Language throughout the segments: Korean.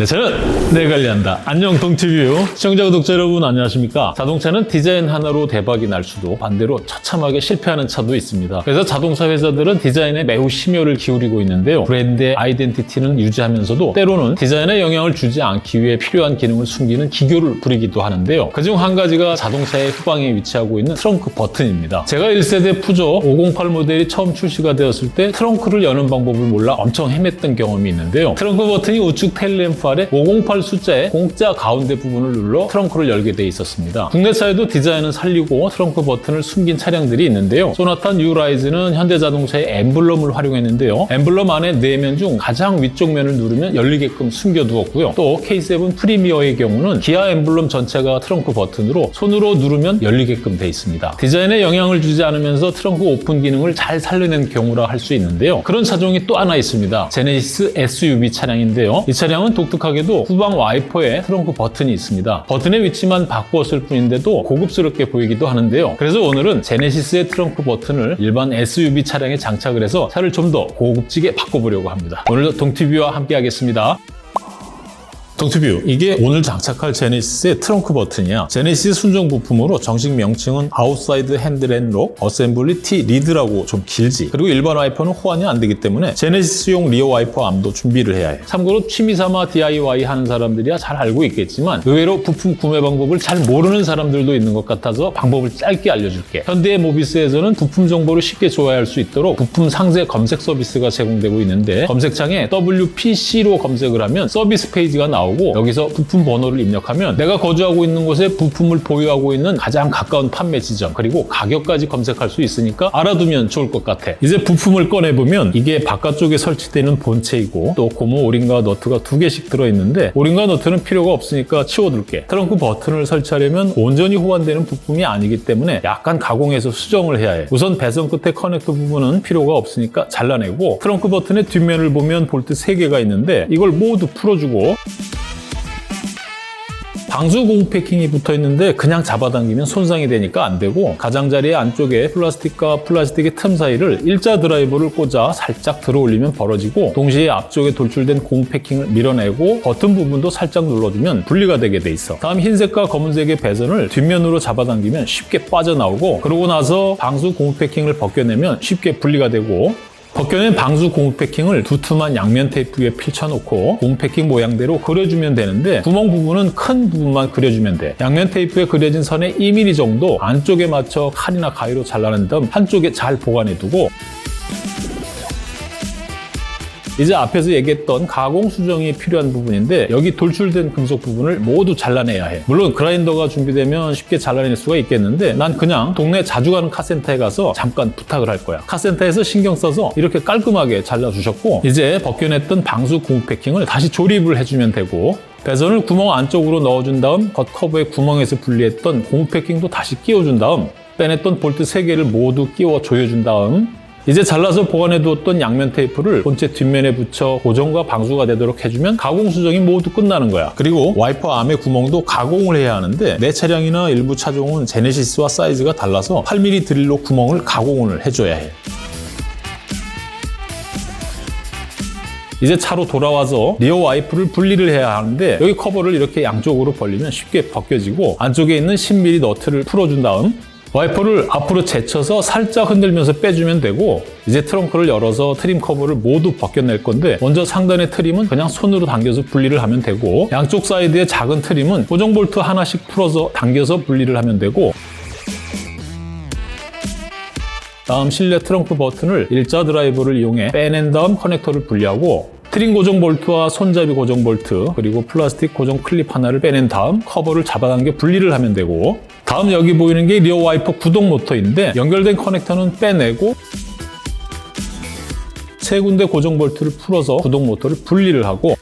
네, 저는 내 관리한다. 안녕 동티뷰 시청자 구독자 여러분 안녕하십니까? 자동차는 디자인 하나로 대박이 날 수도 반대로 처참하게 실패하는 차도 있습니다. 그래서 자동차 회사들은 디자인에 매우 심혈을 기울이고 있는데요. 브랜드의 아이덴티티는 유지하면서도 때로는 디자인에 영향을 주지 않기 위해 필요한 기능을 숨기는 기교를 부리기도 하는데요. 그중 한 가지가 자동차의 후방에 위치하고 있는 트렁크 버튼입니다. 제가 1세대 푸조 508 모델이 처음 출시가 되었을 때 트렁크를 여는 방법을 몰라 엄청 헤맸던 경험이 있는데요. 트렁크 버튼이 우측 테일램프 아래 508 숫자의 공짜 가운데 부분을 눌러 트렁크를 열게 돼 있었습니다. 국내 차에도 디자인을 살리고 트렁크 버튼을 숨긴 차량들이 있는데요. 소나타 뉴라이즈는 현대자동차의 엠블럼을 활용했는데요. 엠블럼 안에 네면중 가장 위쪽 면을 누르면 열리게끔 숨겨두었고요. 또 K7 프리미어의 경우는 기아 엠블럼 전체가 트렁크 버튼으로 손으로 누르면 열리게끔 돼 있습니다. 디자인에 영향을 주지 않으면서 트렁크 오픈 기능을 잘 살려낸 경우라 할 수 있는데요. 그런 차종이 또 하나 있습니다. 제네시스 SUV 차량인데요. 이 차량은 독특 하게도 후방 와이퍼에 트렁크 버튼이 있습니다. 버튼의 위치만 바꾸었을 뿐인데도 고급스럽게 보이기도 하는데요. 그래서 오늘은 제네시스의 트렁크 버튼을 일반 SUV 차량에 장착을 해서 차를 좀 더 고급지게 바꿔보려고 합니다. 오늘도 동티뷰와 함께 하겠습니다. 동투뷰 이게 오늘 장착할 제네시스의 트렁크 버튼이야. 제네시스 순정 부품으로 정식 명칭은 아웃사이드 핸들 앤록 어셈블리 T 리드라고 좀 길지. 그리고 일반 와이퍼는 호환이 안 되기 때문에 제네시스용 리어 와이퍼 암도 준비를 해야 해. 참고로 취미삼아 DIY 하는 사람들이야 잘 알고 있겠지만 의외로 부품 구매 방법을 잘 모르는 사람들도 있는 것 같아서 방법을 짧게 알려줄게. 현대 모비스에서는 부품 정보를 쉽게 조회할 수 있도록 부품 상세 검색 서비스가 제공되고 있는데 검색창에 WPC로 검색을 하면 서비스 페이지가 나 오고 여기서 부품 번호를 입력하면 내가 거주하고 있는 곳에 부품을 보유하고 있는 가장 가까운 판매 지점 그리고 가격까지 검색할 수 있으니까 알아두면 좋을 것 같아. 이제 부품을 꺼내보면 이게 바깥쪽에 설치되는 본체이고 또 고무 오링과 너트가 두 개씩 들어있는데 오링과 너트는 필요가 없으니까 치워둘게. 트렁크 버튼을 설치하려면 온전히 호환되는 부품이 아니기 때문에 약간 가공해서 수정을 해야 해. 우선 배선 끝에 커넥터 부분은 필요가 없으니까 잘라내고 트렁크 버튼의 뒷면을 보면 볼트 3개가 있는데 이걸 모두 풀어주고 방수 고무 패킹이 붙어 있는데 그냥 잡아당기면 손상이 되니까 안 되고 가장자리 안쪽에 플라스틱과 플라스틱의 틈 사이를 일자 드라이버를 꽂아 살짝 들어 올리면 벌어지고 동시에 앞쪽에 돌출된 고무 패킹을 밀어내고 버튼 부분도 살짝 눌러주면 분리가 되게 돼 있어. 다음 흰색과 검은색의 배선을 뒷면으로 잡아당기면 쉽게 빠져나오고 그러고 나서 방수 고무 패킹을 벗겨내면 쉽게 분리가 되고 벗겨낸 방수 고무 패킹을 두툼한 양면 테이프 위에 펼쳐놓고 고무 패킹 모양대로 그려주면 되는데 구멍 부분은 큰 부분만 그려주면 돼. 양면 테이프에 그려진 선에 2mm 정도 안쪽에 맞춰 칼이나 가위로 잘라낸 다음 한쪽에 잘 보관해두고 이제 앞에서 얘기했던 가공 수정이 필요한 부분인데 여기 돌출된 금속 부분을 모두 잘라내야 해. 물론 그라인더가 준비되면 쉽게 잘라낼 수가 있겠는데 난 그냥 동네 자주 가는 카센터에 가서 잠깐 부탁을 할 거야. 카센터에서 신경 써서 이렇게 깔끔하게 잘라주셨고 이제 벗겨냈던 방수 고무 패킹을 다시 조립을 해주면 되고 배선을 구멍 안쪽으로 넣어준 다음 겉 커브의 구멍에서 분리했던 고무 패킹도 다시 끼워준 다음 빼냈던 볼트 3개를 모두 끼워 조여준 다음 이제 잘라서 보관해 두었던 양면 테이프를 본체 뒷면에 붙여 고정과 방수가 되도록 해주면 가공 수정이 모두 끝나는 거야. 그리고 와이퍼 암의 구멍도 가공을 해야 하는데 내 차량이나 일부 차종은 제네시스와 사이즈가 달라서 8mm 드릴로 구멍을 가공을 해줘야 해. 이제 차로 돌아와서 리어 와이프를 분리를 해야 하는데 여기 커버를 이렇게 양쪽으로 벌리면 쉽게 벗겨지고 안쪽에 있는 10mm 너트를 풀어준 다음 와이퍼를 앞으로 제쳐서 살짝 흔들면서 빼주면 되고 이제 트렁크를 열어서 트림 커버를 모두 벗겨낼 건데 먼저 상단의 트림은 그냥 손으로 당겨서 분리를 하면 되고 양쪽 사이드의 작은 트림은 고정 볼트 하나씩 풀어서 당겨서 분리를 하면 되고 다음 실내 트렁크 버튼을 일자 드라이버를 이용해 빼낸 다음 커넥터를 분리하고 트림 고정 볼트와 손잡이 고정 볼트 그리고 플라스틱 고정 클립 하나를 빼낸 다음 커버를 잡아당겨 분리를 하면 되고 다음 여기 보이는 게 리어 와이퍼 구동 모터인데 연결된 커넥터는 빼내고 세 군데 고정 볼트를 풀어서 구동 모터를 분리를 하고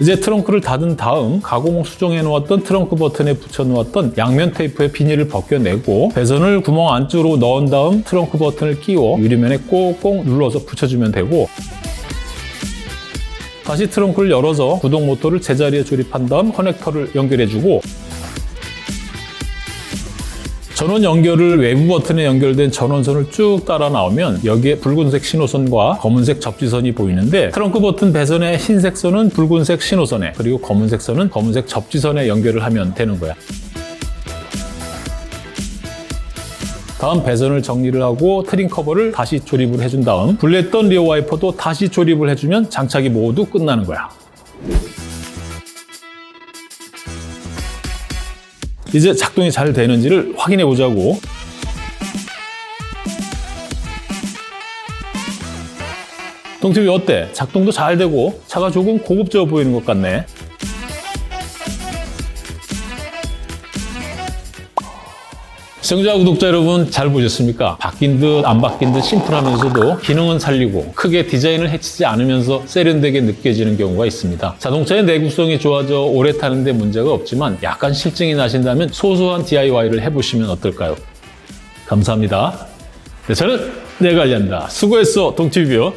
이제 트렁크를 닫은 다음 가공 수정해 놓았던 트렁크 버튼에 붙여 놓았던 양면 테이프의 비닐을 벗겨내고 배선을 구멍 안쪽으로 넣은 다음 트렁크 버튼을 끼워 유리면에 꼭꼭 눌러서 붙여주면 되고 다시 트렁크를 열어서 구동 모터를 제자리에 조립한 다음 커넥터를 연결해주고 전원 연결을 외부 버튼에 연결된 전원선을 쭉 따라 나오면 여기에 붉은색 신호선과 검은색 접지선이 보이는데 트렁크 버튼 배선의 흰색 선은 붉은색 신호선에 그리고 검은색 선은 검은색 접지선에 연결을 하면 되는 거야. 다음 배선을 정리를 하고 트림 커버를 다시 조립을 해준 다음 불냈던 리어 와이퍼도 다시 조립을 해주면 장착이 모두 끝나는 거야. 이제 작동이 잘 되는지를 확인해 보자고. 동티비 어때? 작동도 잘 되고 차가 조금 고급져 보이는 것 같네. 시청자 구독자 여러분 잘 보셨습니까? 바뀐 듯 안 바뀐 듯 심플하면서도 기능은 살리고 크게 디자인을 해치지 않으면서 세련되게 느껴지는 경우가 있습니다. 자동차의 내구성이 좋아져 오래 타는데 문제가 없지만 약간 실증이 나신다면 소소한 DIY를 해보시면 어떨까요? 감사합니다. 네, 저는 내관리합니다 수고했어 동티뷰